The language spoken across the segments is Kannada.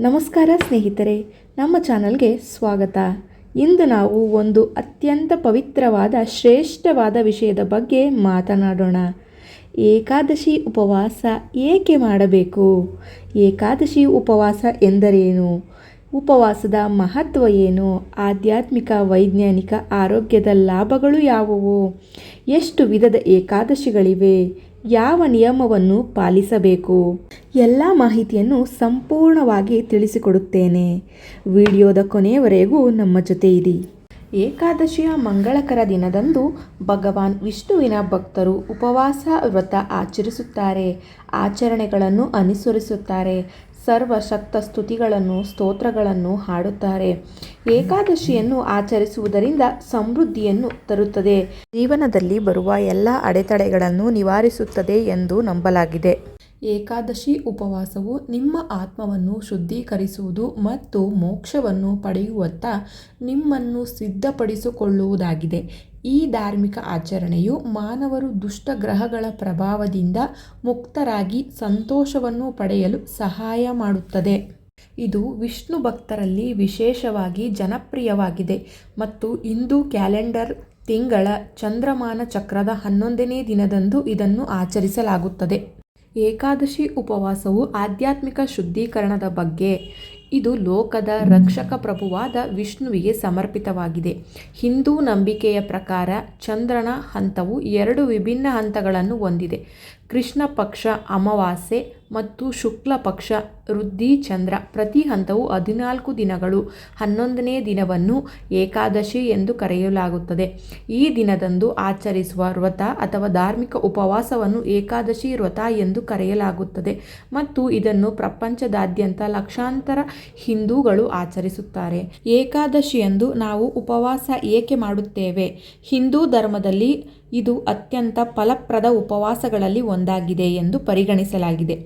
ನಮಸ್ಕಾರ ಸ್ನೇಹಿತರೆ, ನಮ್ಮ ಚಾನಲ್ಗೆ ಸ್ವಾಗತ. ಇಂದು ನಾವು ಒಂದು ಅತ್ಯಂತ ಪವಿತ್ರವಾದ, ಶ್ರೇಷ್ಠವಾದ ವಿಷಯದ ಬಗ್ಗೆ ಮಾತನಾಡೋಣ. ಏಕಾದಶಿ ಉಪವಾಸ ಏಕೆ ಮಾಡಬೇಕು? ಏಕಾದಶಿ ಉಪವಾಸ ಎಂದರೇನು? ಉಪವಾಸದ ಮಹತ್ವ ಏನು? ಆಧ್ಯಾತ್ಮಿಕ, ವೈಜ್ಞಾನಿಕ ಆರೋಗ್ಯದ ಲಾಭಗಳು ಯಾವುವು? ಎಷ್ಟು ವಿಧದ ಏಕಾದಶಿಗಳಿವೆ? ಯಾವ ನಿಯಮವನ್ನು ಪಾಲಿಸಬೇಕು? ಎಲ್ಲ ಮಾಹಿತಿಯನ್ನು ಸಂಪೂರ್ಣವಾಗಿ ತಿಳಿಸಿಕೊಡುತ್ತೇನೆ. ವಿಡಿಯೋದ ಕೊನೆಯವರೆಗೂ ನಮ್ಮ ಜೊತೆ ಇರಿ. ಏಕಾದಶಿಯ ಮಂಗಳಕರ ದಿನದಂದು ಭಗವಾನ್ ವಿಷ್ಣುವಿನ ಭಕ್ತರು ಉಪವಾಸ ವ್ರತ ಆಚರಿಸುತ್ತಾರೆ. ಆಚರಣೆಗಳನ್ನು ಅನುಸರಿಸುತ್ತಾರೆ. ಸರ್ವಶಕ್ತ ಸ್ತುತಿಗಳನ್ನು, ಸ್ತೋತ್ರಗಳನ್ನು ಹಾಡುತ್ತಾರೆ. ಏಕಾದಶಿಯನ್ನು ಆಚರಿಸುವುದರಿಂದ ಸಮೃದ್ಧಿಯನ್ನು ತರುತ್ತದೆ. ಜೀವನದಲ್ಲಿ ಬರುವ ಎಲ್ಲ ಅಡೆತಡೆಗಳನ್ನು ನಿವಾರಿಸುತ್ತದೆ ಎಂದು ನಂಬಲಾಗಿದೆ. ಏಕಾದಶಿ ಉಪವಾಸವು ನಿಮ್ಮ ಆತ್ಮವನ್ನು ಶುದ್ಧೀಕರಿಸುವುದು ಮತ್ತು ಮೋಕ್ಷವನ್ನು ಪಡೆಯುವತ್ತ ನಿಮ್ಮನ್ನು ಸಿದ್ಧಪಡಿಸಿಕೊಳ್ಳುವುದಾಗಿದೆ. ಈ ಧಾರ್ಮಿಕ ಆಚರಣೆಯು ಮಾನವರು ದುಷ್ಟ ಗ್ರಹಗಳ ಪ್ರಭಾವದಿಂದ ಮುಕ್ತರಾಗಿ ಸಂತೋಷವನ್ನು ಪಡೆಯಲು ಸಹಾಯ ಮಾಡುತ್ತದೆ. ಇದು ವಿಷ್ಣು ಭಕ್ತರಲ್ಲಿ ವಿಶೇಷವಾಗಿ ಜನಪ್ರಿಯವಾಗಿದೆ ಮತ್ತು ಹಿಂದೂ ಕ್ಯಾಲೆಂಡರ್ ತಿಂಗಳ ಚಂದ್ರಮಾನ ಚಕ್ರದ ಹನ್ನೊಂದನೇ ದಿನದಂದು ಇದನ್ನು ಆಚರಿಸಲಾಗುತ್ತದೆ. ಏಕಾದಶಿ ಉಪವಾಸವು ಆಧ್ಯಾತ್ಮಿಕ ಶುದ್ಧೀಕರಣದ ಬಗ್ಗೆ ಇದು ಲೋಕದ ರಕ್ಷಕ ಪ್ರಭುವಾದ ವಿಷ್ಣುವಿಗೆ ಸಮರ್ಪಿತವಾಗಿದೆ. ಹಿಂದೂ ನಂಬಿಕೆಯ ಪ್ರಕಾರ ಚಂದ್ರನ ಹಂತವು ಎರಡು ವಿಭಿನ್ನ ಹಂತಗಳನ್ನು ಹೊಂದಿದೆ. ಕೃಷ್ಣ ಪಕ್ಷ ಅಮಾವಾಸ್ಯೆ ಮತ್ತು ಶುಕ್ಲ ಪಕ್ಷ ವೃದ್ಧಿ ಚಂದ್ರ ಪ್ರತಿ ಹಂತವು ಹದಿನಾಲ್ಕು ದಿನಗಳು ಹನ್ನೊಂದನೇ ದಿನವನ್ನು ಏಕಾದಶಿ ಎಂದು ಕರೆಯಲಾಗುತ್ತದೆ. ಈ ದಿನದಂದು ಆಚರಿಸುವ ವ್ರತ ಅಥವಾ ಧಾರ್ಮಿಕ ಉಪವಾಸವನ್ನು ಏಕಾದಶಿ ವ್ರತ ಎಂದು ಕರೆಯಲಾಗುತ್ತದೆ ಮತ್ತು ಇದನ್ನು ಪ್ರಪಂಚದಾದ್ಯಂತ ಲಕ್ಷಾಂತರ ಹಿಂದೂಗಳು ಆಚರಿಸುತ್ತಾರೆ. ಏಕಾದಶಿಯಂದು ನಾವು ಉಪವಾಸ ಏಕೆ ಮಾಡುತ್ತೇವೆ? ಹಿಂದೂ ಧರ್ಮದಲ್ಲಿ ಇದು ಅತ್ಯಂತ ಫಲಪ್ರದ ಉಪವಾಸಗಳಲ್ಲಿ ಒಂದಾಗಿದೆ ಎಂದು ಪರಿಗಣಿಸಲಾಗಿದೆ.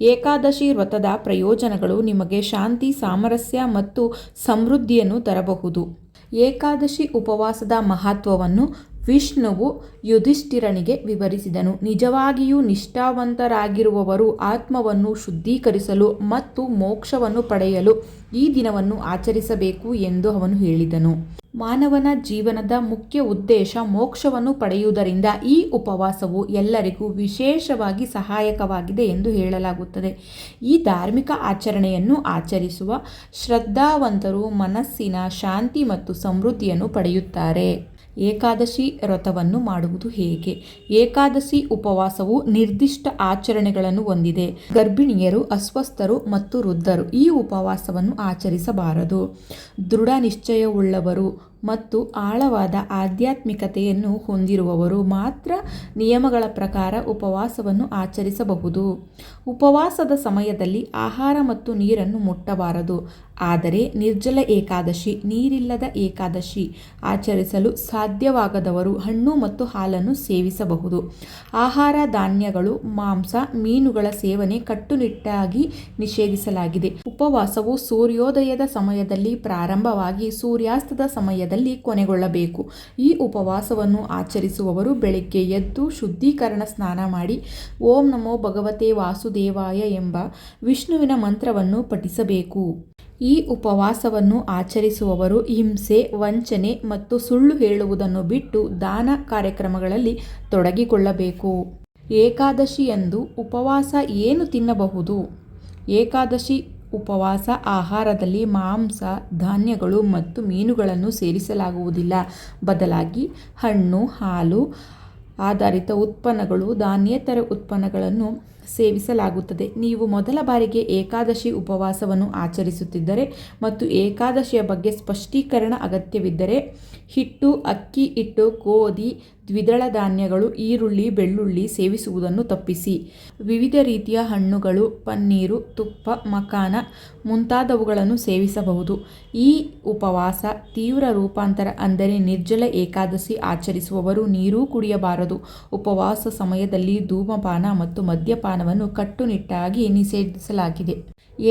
ಏಕಾದಶಿ ವ್ರತದ ಪ್ರಯೋಜನಗಳು ನಿಮಗೆ ಶಾಂತಿ, ಸಾಮರಸ್ಯ ಮತ್ತು ಸಮೃದ್ಧಿಯನ್ನು ತರಬಹುದು. ಏಕಾದಶಿ ಉಪವಾಸದ ಮಹತ್ವವನ್ನು ವಿಷ್ಣುವು ಯುಧಿಷ್ಠಿರನಿಗೆ ವಿವರಿಸಿದನು. ನಿಜವಾಗಿಯೂ ನಿಷ್ಠಾವಂತರಾಗಿರುವವರು ಆತ್ಮವನ್ನು ಶುದ್ಧೀಕರಿಸಲು ಮತ್ತು ಮೋಕ್ಷವನ್ನು ಪಡೆಯಲು ಈ ದಿನವನ್ನು ಆಚರಿಸಬೇಕು ಎಂದು ಅವನು ಹೇಳಿದನು. ಮಾನವನ ಜೀವನದ ಮುಖ್ಯ ಉದ್ದೇಶ ಮೋಕ್ಷವನ್ನು ಪಡೆಯುವುದರಿಂದ ಈ ಉಪವಾಸವು ಎಲ್ಲರಿಗೂ ವಿಶೇಷವಾಗಿ ಸಹಾಯಕವಾಗಿದೆ ಎಂದು ಹೇಳಲಾಗುತ್ತದೆ. ಈ ಧಾರ್ಮಿಕ ಆಚರಣೆಯನ್ನು ಆಚರಿಸುವ ಶ್ರದ್ಧಾವಂತರು ಮನಸ್ಸಿನ ಶಾಂತಿ ಮತ್ತು ಸಮೃದ್ಧಿಯನ್ನು ಪಡೆಯುತ್ತಾರೆ. ಏಕಾದಶಿ ವ್ರತವನ್ನು ಮಾಡುವುದು ಹೇಗೆ? ಏಕಾದಶಿ ಉಪವಾಸವು ನಿರ್ದಿಷ್ಟ ಆಚರಣೆಗಳನ್ನು ಹೊಂದಿದೆ. ಗರ್ಭಿಣಿಯರು, ಅಸ್ವಸ್ಥರು ಮತ್ತು ವೃದ್ಧರು ಈ ಉಪವಾಸವನ್ನು ಆಚರಿಸಬಾರದು. ದೃಢ ನಿಶ್ಚಯವುಳ್ಳವರು ಮತ್ತು ಆಳವಾದ ಆಧ್ಯಾತ್ಮಿಕತೆಯನ್ನು ಹೊಂದಿರುವವರು ಮಾತ್ರ ನಿಯಮಗಳ ಪ್ರಕಾರ ಉಪವಾಸವನ್ನು ಆಚರಿಸಬಹುದು. ಉಪವಾಸದ ಸಮಯದಲ್ಲಿ ಆಹಾರ ಮತ್ತು ನೀರನ್ನು ಮುಟ್ಟಬಾರದು. ಆದರೆ ನಿರ್ಜಲ ಏಕಾದಶಿ, ನೀರಿಲ್ಲದ ಏಕಾದಶಿ ಆಚರಿಸಲು ಸಾಧ್ಯವಾಗದವರು ಹಣ್ಣು ಮತ್ತು ಹಾಲನ್ನು ಸೇವಿಸಬಹುದು. ಆಹಾರ ಧಾನ್ಯಗಳು, ಮಾಂಸ, ಮೀನುಗಳ ಸೇವನೆ ಕಟ್ಟುನಿಟ್ಟಾಗಿ ನಿಷೇಧಿಸಲಾಗಿದೆ. ಉಪವಾಸವು ಸೂರ್ಯೋದಯದ ಸಮಯದಲ್ಲಿ ಪ್ರಾರಂಭವಾಗಿ ಸೂರ್ಯಾಸ್ತದ ಸಮಯದಲ್ಲಿ ಕೊನೆಗೊಳ್ಳಬೇಕು. ಈ ಉಪವಾಸವನ್ನು ಆಚರಿಸುವವರು ಬೆಳಗ್ಗೆ ಎದ್ದು ಶುದ್ಧೀಕರಣ ಸ್ನಾನ ಮಾಡಿ ಓಂ ನಮೋ ಭಗವತೆ ವಾಸುದೇವಾಯ ಎಂಬ ವಿಷ್ಣುವಿನ ಮಂತ್ರವನ್ನು ಪಠಿಸಬೇಕು. ಈ ಉಪವಾಸವನ್ನು ಆಚರಿಸುವವರು ಹಿಂಸೆ, ವಂಚನೆ ಮತ್ತು ಸುಳ್ಳು ಹೇಳುವುದನ್ನು ಬಿಟ್ಟು ದಾನ ಕಾರ್ಯಕ್ರಮಗಳಲ್ಲಿ ತೊಡಗಿಕೊಳ್ಳಬೇಕು. ಏಕಾದಶಿಯಂದು ಉಪವಾಸ ಏನು ತಿನ್ನಬಹುದು? ಏಕಾದಶಿ ಉಪವಾಸ ಆಹಾರದಲ್ಲಿ ಮಾಂಸ ಧಾನ್ಯಗಳು ಮತ್ತು ಮೀನುಗಳನ್ನು ಸೇರಿಸಲಾಗುವುದಿಲ್ಲ. ಬದಲಾಗಿ ಹಣ್ಣು ಹಾಲು ಆಧಾರಿತ ಉತ್ಪನ್ನಗಳು ಧಾನ್ಯೇತರ ಉತ್ಪನ್ನಗಳನ್ನು ಸೇವಿಸಲಾಗುತ್ತದೆ. ನೀವು ಮೊದಲ ಬಾರಿಗೆ ಏಕಾದಶಿ ಉಪವಾಸವನ್ನು ಆಚರಿಸುತ್ತಿದ್ದರೆ ಮತ್ತು ಏಕಾದಶಿಯ ಬಗ್ಗೆ ಸ್ಪಷ್ಟೀಕರಣ ಅಗತ್ಯವಿದ್ದರೆ ಹಿಟ್ಟು, ಅಕ್ಕಿ, ಹಿಟ್ಟು, ಗೋಧಿ, ದ್ವಿದಳ ಧಾನ್ಯಗಳು, ಈರುಳ್ಳಿ, ಬೆಳ್ಳುಳ್ಳಿ ಸೇವಿಸುವುದನ್ನು ತಪ್ಪಿಸಿ. ವಿವಿಧ ರೀತಿಯ ಹಣ್ಣುಗಳು, ಪನ್ನೀರು, ತುಪ್ಪ, ಮಖಾನ ಮುಂತಾದವುಗಳನ್ನು ಸೇವಿಸಬಹುದು. ಈ ಉಪವಾಸ ತೀವ್ರ ರೂಪಾಂತರ ಅಂದರೆ ನಿರ್ಜಲ ಏಕಾದಶಿ ಆಚರಿಸುವವರು ನೀರೂ ಕುಡಿಯಬಾರದು. ಉಪವಾಸ ಸಮಯದಲ್ಲಿ ಧೂಮಪಾನ ಮತ್ತು ಮದ್ಯಪಾನವನ್ನು ಕಟ್ಟುನಿಟ್ಟಾಗಿ ನಿಷೇಧಿಸಲಾಗಿದೆ.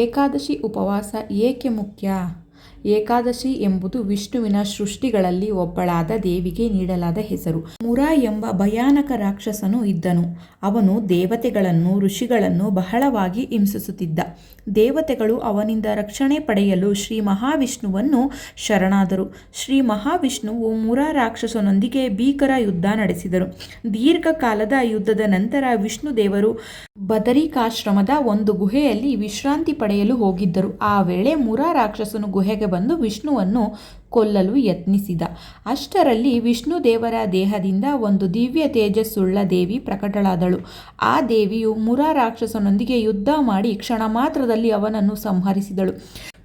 ಏಕಾದಶಿ ಉಪವಾಸ ಏಕೆ ಮುಖ್ಯ? ಏಕಾದಶಿ ಎಂಬುದು ವಿಷ್ಣುವಿನ ಸೃಷ್ಟಿಗಳಲ್ಲಿ ಒಬ್ಬಳಾದ ದೇವಿಗೆ ನೀಡಲಾದ ಹೆಸರು. ಮುರಾ ಎಂಬ ಭಯಾನಕ ರಾಕ್ಷಸನು ಇದ್ದನು. ಅವನು ದೇವತೆಗಳನ್ನು, ಋಷಿಗಳನ್ನು ಬಹಳವಾಗಿ ಹಿಂಸಿಸುತ್ತಿದ್ದ. ದೇವತೆಗಳು ಅವನಿಂದ ರಕ್ಷಣೆ ಪಡೆಯಲು ಶ್ರೀ ಮಹಾವಿಷ್ಣುವನ್ನು ಶರಣಾದರು. ಶ್ರೀ ಮಹಾವಿಷ್ಣುವು ಮುರಾ ರಾಕ್ಷಸನೊಂದಿಗೆ ಭೀಕರ ಯುದ್ಧ ನಡೆಸಿದರು. ದೀರ್ಘಕಾಲದ ಯುದ್ಧದ ನಂತರ ವಿಷ್ಣು ದೇವರು ಬದರಿಕಾಶ್ರಮದ ಒಂದು ಗುಹೆಯಲ್ಲಿ ವಿಶ್ರಾಂತಿ ಪಡೆಯಲು ಹೋಗಿದ್ದರು. ಆ ವೇಳೆ ಮುರ ರಾಕ್ಷಸನು ಗುಹೆಗೆ ಬಂದು ವಿಷ್ಣುವನ್ನು ಕೊಲ್ಲಲು ಯತ್ನಿಸಿದ. ಅಷ್ಟರಲ್ಲಿ ವಿಷ್ಣು ದೇವರ ದೇಹದಿಂದ ಒಂದು ದಿವ್ಯ ತೇಜಸ್ಸುಳ್ಳ ದೇವಿ ಪ್ರಕಟಳಾದಳು. ಆ ದೇವಿಯು ಮುರ ರಾಕ್ಷಸನೊಂದಿಗೆ ಯುದ್ಧ ಮಾಡಿ ಕ್ಷಣ ಮಾತ್ರದಲ್ಲಿ ಅವನನ್ನು ಸಂಹರಿಸಿದಳು.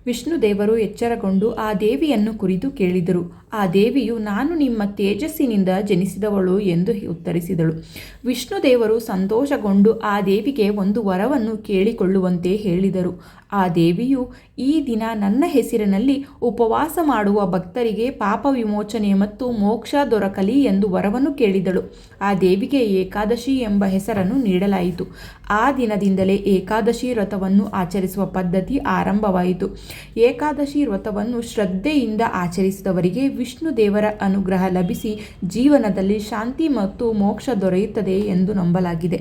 ವಿಷ್ಣು ದೇವರು ಎಚ್ಚರಗೊಂಡು ಆ ದೇವಿಯನ್ನು ಕುರಿತು ಕೇಳಿದರು. ಆ ದೇವಿಯು, ನಾನು ನಿಮ್ಮ ತೇಜಸ್ಸಿನಿಂದ ಜನಿಸಿದವಳು ಎಂದು ಉತ್ತರಿಸಿದಳು. ವಿಷ್ಣು ದೇವರು ಸಂತೋಷಗೊಂಡು ಆ ದೇವಿಗೆ ಒಂದು ವರವನ್ನು ಕೇಳಿಕೊಳ್ಳುವಂತೆ ಹೇಳಿದರು. ಆ ದೇವಿಯು, ಈ ದಿನ ನನ್ನ ಹೆಸರಿನಲ್ಲಿ ಉಪವಾಸ ಮಾಡುವ ಭಕ್ತರಿಗೆ ಪಾಪ ವಿಮೋಚನೆ ಮತ್ತು ಮೋಕ್ಷ ದೊರಕಲಿ ಎಂದು ವರವನ್ನು ಕೇಳಿದಳು. ಆ ದೇವಿಗೆ ಏಕಾದಶಿ ಎಂಬ ಹೆಸರನ್ನು ನೀಡಲಾಯಿತು. ಆ ದಿನದಿಂದಲೇ ಏಕಾದಶಿ ವ್ರತವನ್ನು ಆಚರಿಸುವ ಪದ್ಧತಿ ಆರಂಭವಾಯಿತು. ಏಕಾದಶಿ ವ್ರತವನ್ನು ಶ್ರದ್ಧೆಯಿಂದ ಆಚರಿಸಿದವರಿಗೆ ವಿಷ್ಣು ದೇವರ ಅನುಗ್ರಹ ಲಭಿಸಿ ಜೀವನದಲ್ಲಿ ಶಾಂತಿ ಮತ್ತು ಮೋಕ್ಷ ದೊರೆಯುತ್ತದೆ ಎಂದು ನಂಬಲಾಗಿದೆ.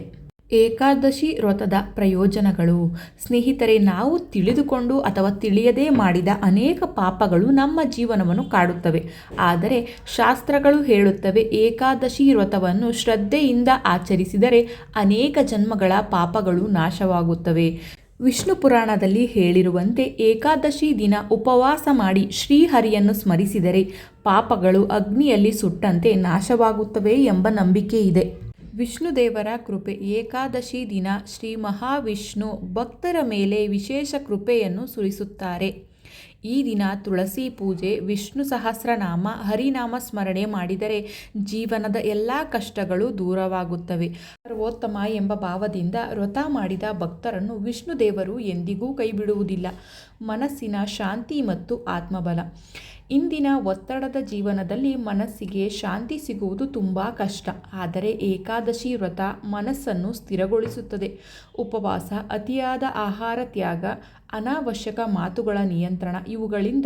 ಏಕಾದಶಿ ವ್ರತದ ಪ್ರಯೋಜನಗಳು. ಸ್ನೇಹಿತರೆ, ನಾವು ತಿಳಿದುಕೊಂಡು ಅಥವಾ ತಿಳಿಯದೇ ಮಾಡಿದ ಅನೇಕ ಪಾಪಗಳು ನಮ್ಮ ಜೀವನವನ್ನು ಕಾಡುತ್ತವೆ. ಆದರೆ ಶಾಸ್ತ್ರಗಳು ಹೇಳುತ್ತವೆ, ಏಕಾದಶಿ ವ್ರತವನ್ನು ಶ್ರದ್ಧೆಯಿಂದ ಆಚರಿಸಿದರೆ ಅನೇಕ ಜನ್ಮಗಳ ಪಾಪಗಳು ನಾಶವಾಗುತ್ತವೆ. ವಿಷ್ಣು ಪುರಾಣದಲ್ಲಿ ಹೇಳಿರುವಂತೆ ಏಕಾದಶಿ ದಿನ ಉಪವಾಸ ಮಾಡಿ ಶ್ರೀಹರಿಯನ್ನು ಸ್ಮರಿಸಿದರೆ ಪಾಪಗಳು ಅಗ್ನಿಯಲ್ಲಿ ಸುಟ್ಟಂತೆ ನಾಶವಾಗುತ್ತವೆ ಎಂಬ ನಂಬಿಕೆ ಇದೆ. ವಿಷ್ಣುದೇವರ ಕೃಪೆ ಏಕಾದಶಿ ದಿನ ಶ್ರೀ ಮಹಾವಿಷ್ಣು ಭಕ್ತರ ಮೇಲೆ ವಿಶೇಷ ಕೃಪೆಯನ್ನು ಸುರಿಸುತ್ತಾರೆ. ಈ ದಿನ ತುಳಸಿ ಪೂಜೆ, ವಿಷ್ಣು ಸಹಸ್ರನಾಮ, ಹರಿನಾಮ ಸ್ಮರಣೆ ಮಾಡಿದರೆ ಜೀವನದ ಎಲ್ಲ ಕಷ್ಟಗಳು ದೂರವಾಗುತ್ತವೆ. ಸರ್ವೋತ್ತಮ ಎಂಬ ಭಾವದಿಂದ ವ್ರತ ಮಾಡಿದ ಭಕ್ತರನ್ನು ವಿಷ್ಣು ದೇವರು ಎಂದಿಗೂ ಕೈಬಿಡುವುದಿಲ್ಲ. ಮನಸ್ಸಿನ ಶಾಂತಿ ಮತ್ತು ಆತ್ಮಬಲ. ಇಂದಿನ ಒತ್ತಡದ ಜೀವನದಲ್ಲಿ ಮನಸ್ಸಿಗೆ ಶಾಂತಿ ಸಿಗುವುದು ತುಂಬ ಕಷ್ಟ. ಆದರೆ ಏಕಾದಶಿ ವ್ರತ ಮನಸ್ಸನ್ನು ಸ್ಥಿರಗೊಳಿಸುತ್ತದೆ. ಉಪವಾಸ, ಅತಿಯಾದ ಆಹಾರ ತ್ಯಾಗ, ಅನಾವಶ್ಯಕ ಮಾತುಗಳ ನಿಯಂತ್ರಣ ಇವುಗಳಿಂದ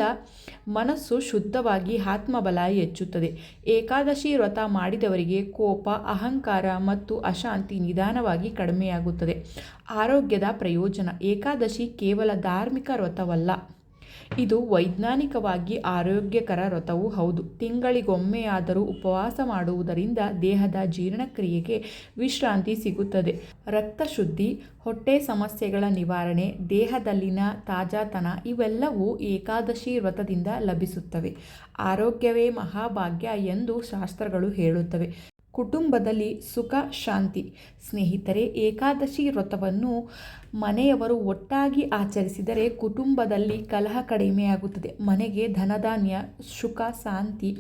ಮನಸ್ಸು ಶುದ್ಧವಾಗಿ ಆತ್ಮಬಲ ಹೆಚ್ಚುತ್ತದೆ. ಏಕಾದಶಿ ವ್ರತ ಮಾಡಿದವರಿಗೆ ಕೋಪ, ಅಹಂಕಾರ ಮತ್ತು ಅಶಾಂತಿ ನಿಧಾನವಾಗಿ ಕಡಿಮೆಯಾಗುತ್ತದೆ. ಆರೋಗ್ಯದ ಪ್ರಯೋಜನ ಏಕಾದಶಿ ಕೇವಲ ಧಾರ್ಮಿಕ ವ್ರತವಲ್ಲ. ಇದು ವೈಜ್ಞಾನಿಕವಾಗಿ ಆರೋಗ್ಯಕರ ವ್ರತವೂ ಹೌದು. ತಿಂಗಳಿಗೊಮ್ಮೆಯಾದರೂ ಉಪವಾಸ ಮಾಡುವುದರಿಂದ ದೇಹದ ಜೀರ್ಣಕ್ರಿಯೆಗೆ ವಿಶ್ರಾಂತಿ ಸಿಗುತ್ತದೆ. ರಕ್ತ ಶುದ್ಧಿ ಹೊಟ್ಟೆ ಸಮಸ್ಯೆಗಳ ನಿವಾರಣೆ, ದೇಹದಲ್ಲಿನ ತಾಜಾತನ ಇವೆಲ್ಲವೂ ಏಕಾದಶಿ ವ್ರತದಿಂದ ಲಭಿಸುತ್ತವೆ. ಆರೋಗ್ಯವೇ ಮಹಾಭಾಗ್ಯ ಎಂದು ಶಾಸ್ತ್ರಗಳು ಹೇಳುತ್ತವೆ. ಕುಟುಂಬದಲ್ಲಿ ಸುಖ, ಶಾಂತಿ. ಸ್ನೇಹಿತರೆ, ಏಕಾದಶಿ ವ್ರತವನ್ನು ಮನೆಯವರು ಒಟ್ಟಾಗಿ ಆಚರಿಸಿದರೆ ಕುಟುಂಬದಲ್ಲಿ ಕಲಹ ಕಡಿಮೆಯಾಗುತ್ತದೆ. ಮನೆಗೆ ಧನಧಾನ್ಯ, ಸುಖ, ಶಾಂತಿ,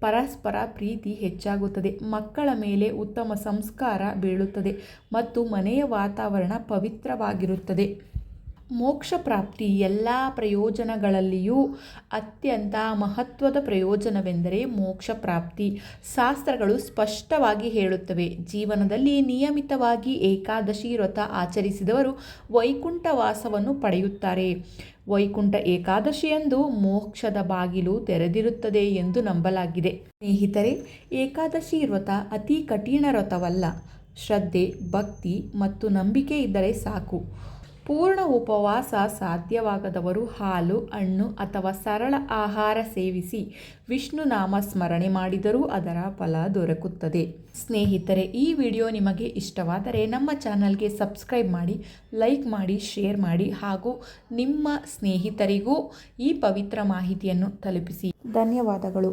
ಪರಸ್ಪರ ಪ್ರೀತಿ ಹೆಚ್ಚಾಗುತ್ತದೆ. ಮಕ್ಕಳ ಮೇಲೆ ಉತ್ತಮ ಸಂಸ್ಕಾರ ಬೀಳುತ್ತದೆ ಮತ್ತು ಮನೆಯ ವಾತಾವರಣ ಪವಿತ್ರವಾಗಿರುತ್ತದೆ. ಮೋಕ್ಷ ಪ್ರಾಪ್ತಿ ಎಲ್ಲ ಪ್ರಯೋಜನಗಳಲ್ಲಿಯೂ ಅತ್ಯಂತ ಮಹತ್ವದ ಪ್ರಯೋಜನವೆಂದರೆ ಮೋಕ್ಷ ಪ್ರಾಪ್ತಿ. ಶಾಸ್ತ್ರಗಳು ಸ್ಪಷ್ಟವಾಗಿ ಹೇಳುತ್ತವೆ. ಜೀವನದಲ್ಲಿ ನಿಯಮಿತವಾಗಿ ಏಕಾದಶಿ ವ್ರತ ಆಚರಿಸಿದವರು ವೈಕುಂಠ ವಾಸವನ್ನು ಪಡೆಯುತ್ತಾರೆ. ವೈಕುಂಠ ಏಕಾದಶಿಯಂದು ಮೋಕ್ಷದ ಬಾಗಿಲು ತೆರೆದಿರುತ್ತದೆ ಎಂದು ನಂಬಲಾಗಿದೆ. ಸ್ನೇಹಿತರೆ, ಏಕಾದಶಿ ವ್ರತ ಅತಿ ಕಠಿಣ ವ್ರತವಲ್ಲ. ಶ್ರದ್ಧೆ, ಭಕ್ತಿ ಮತ್ತು ನಂಬಿಕೆ ಇದ್ದರೆ ಸಾಕು. ಪೂರ್ಣ ಉಪವಾಸ ಸಾಧ್ಯವಾಗದವರು ಹಾಲು, ಹಣ್ಣು ಅಥವಾ ಸರಳ ಆಹಾರ ಸೇವಿಸಿ ವಿಷ್ಣು ನಾಮ ಸ್ಮರಣೆ ಮಾಡಿದರೂ ಅದರ ಫಲ ದೊರಕುತ್ತದೆ. ಸ್ನೇಹಿತರೆ, ಈ ವಿಡಿಯೋ ನಿಮಗೆ ಇಷ್ಟವಾದರೆ ನಮ್ಮ ಚಾನಲ್ಗೆ ಸಬ್ಸ್ಕ್ರೈಬ್ ಮಾಡಿ, ಲೈಕ್ ಮಾಡಿ, ಶೇರ್ ಮಾಡಿ ಹಾಗೂ ನಿಮ್ಮ ಸ್ನೇಹಿತರಿಗೂ ಈ ಪವಿತ್ರ ಮಾಹಿತಿಯನ್ನು ತಲುಪಿಸಿ. ಧನ್ಯವಾದಗಳು.